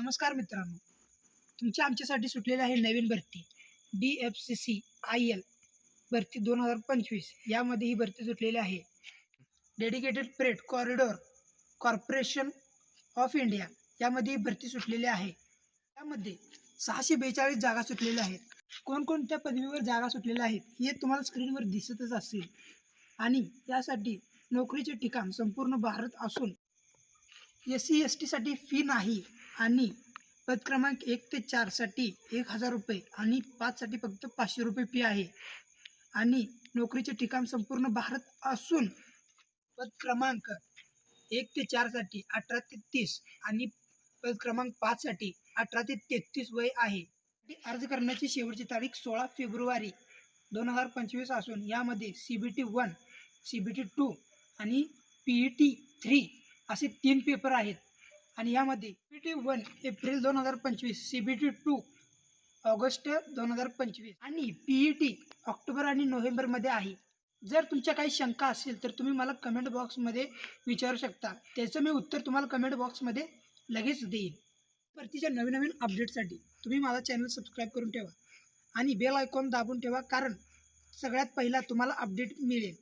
नमस्कार मित्रांनो. तुमच्या आमच्यासाठी सुटलेली आहे नवीन भरती. D F C C I L भरती दोन हजार पंचवीस. यामध्ये ही भरती सुटलेली आहे. Dedicated freight corridor corporation of India यामध्ये ही भरती सुटलेली आहे. यामध्ये सहाशे बेचाळीस जागा सुटलेल्या आहेत. कोणकोणत्या पदवीवर जागा सुटलेल्या आहेत हे तुम्हाला स्क्रीनवर दिसतच असेल. आणि यासाठी नोकरीचे ठिकाण संपूर्ण भारत असून एस सी एस टीसाठी फी नाही. आणि पद क्रमांक एक ते चारसाठी एक हजार रुपये आणि पाचसाठी फक्त पाचशे रुपये फी आहे. आणि नोकरीचे ठिकाण संपूर्ण भारत असून पद क्रमांक एक ते चारसाठी अठरा ते तीस आणि पद क्रमांक पाचसाठी अठरा ते तेहतीस वय आहे. अर्ज करण्याची शेवटची तारीख सोळा फेब्रुवारी दोन हजार पंचवीस असून यामध्ये C B T one C B T two आणि पी ई टी थ्री असे तीन पेपर आहेत. आणि यामध्ये पी टी वन एप्रिल दोन हजार पंचवीस C B T two August दोन हजार पंचवीस आणि पी ई टी ऑक्टोबर आणि नोव्हेंबरमध्ये आहे. जर तुमच्या काही शंका असेल तर तुम्ही मला कमेंट बॉक्समध्ये विचारू शकता. त्याचं मी उत्तर तुम्हाला कमेंट बॉक्समध्ये लगेच देईन. परतीच्या नवीन नवीन अपडेटसाठी तुम्ही माझा चॅनल सबस्क्राईब करून ठेवा आणि बेल आयकॉन दाबून ठेवा कारण सगळ्यात पहिला तुम्हाला अपडेट मिळेल.